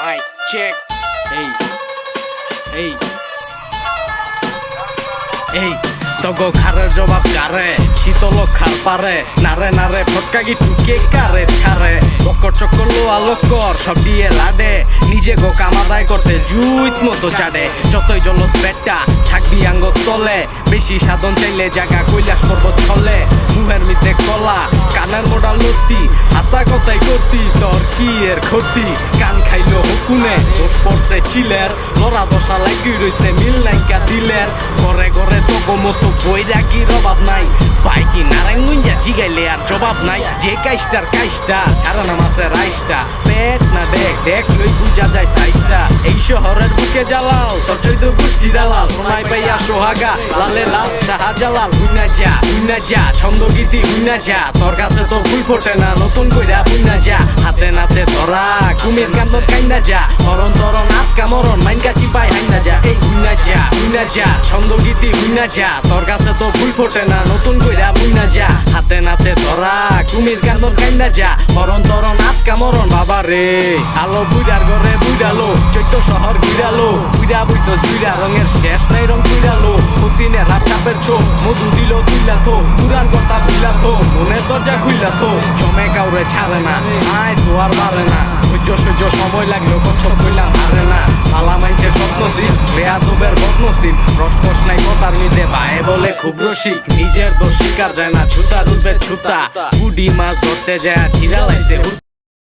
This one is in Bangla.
Mic check. Hey. Hey. Hey. তগো খারের জবাব কারে শীতল খার পারে নারে নারে ফটকা গি টুকে কারে ছাড়ে বকর চক্কর লোয়া লক্কর সব দিয়ে লাডে নিজে গো কামাদায় করতে জুইত মতো চাডে যতই জলস পেটটা থাকবি আঙ্গ তলে, বেশি সাধন চাইলে জায়গা কৈলাস পর্বত ছলে। মুহের মিতে কলা, কানের মোডা লত্তি হাসা কথাই করতি তোর কি এর ক্ষতি? কান খাইলো হুকুনে দোষ পড়ছে চিলের। লড়া দশা লাগি রইছে মিল নাইকা দিলের। ঘরে ঘরে তগো মতো কি রবাব নাই। বাইকি নারায়ণগঞ্জা জিগাইলে আর জবাব নাই। যে কাইস্টার কাইস্টা, ছাড়া নামাছে রাইসটা। পেট না দেখ দেখ লই বুঝা যায় শহরের বুকে জ্বালাও তোর চৈদ্য গোষ্ঠী দালাল। সোনাই পাইয়া সোহাগা, লালে লাল, শাহজালাল, হুইনা যা হুইনা যা ছন্দ গীতি হুইনা যা। তোর কাছে তো ফুল ফোটে না, নতুন কইরা বুইনা যা। হাতে নাতে ধরা কুমির কান্দর কাইনা যা। মরণ তরণ আটকা মরণ মাইন কাছি পাই হাইনা যা। এই হুইনা যা হুইনা যা ছন্দ গীতি হুইনা যা। তোর কাছে তো ফুল ফোটে না, নতুন কইরা বুইনা যা। হাতে নাতে ধরা কুমির কান্দর কাইনা যা। মরণ তরণ আটকা মরণ বাবা রে। আলো বুইরার ঘরে বুইরালো বুইরা বইছ দুইরা রঙের শেষ, নাই রং বুইরালো অতিনে রাত চাপের ছোপ, মধু দিল তুইলা থো। পুরান কথা বুইলা থো, মনের দরজা খুইলা থো। জমে কাউরে ছাড়ে না, আয় তো আর পারে না। সহ্য সহ্য, সময় লাগল, কচ্ছপ কইলাম হারে না। পালা মাইছে স্বপ্নশীল বেয়া দুবের বদনশীল রসকস নাই কথার মিদে, বায়ে বলে খুব রসিক। নিজের দোষ স্বীকার যায় না, ছুতা রূপের ছুতা। কুডি মাছ ধরতে যায়, ছিড়া লাইছে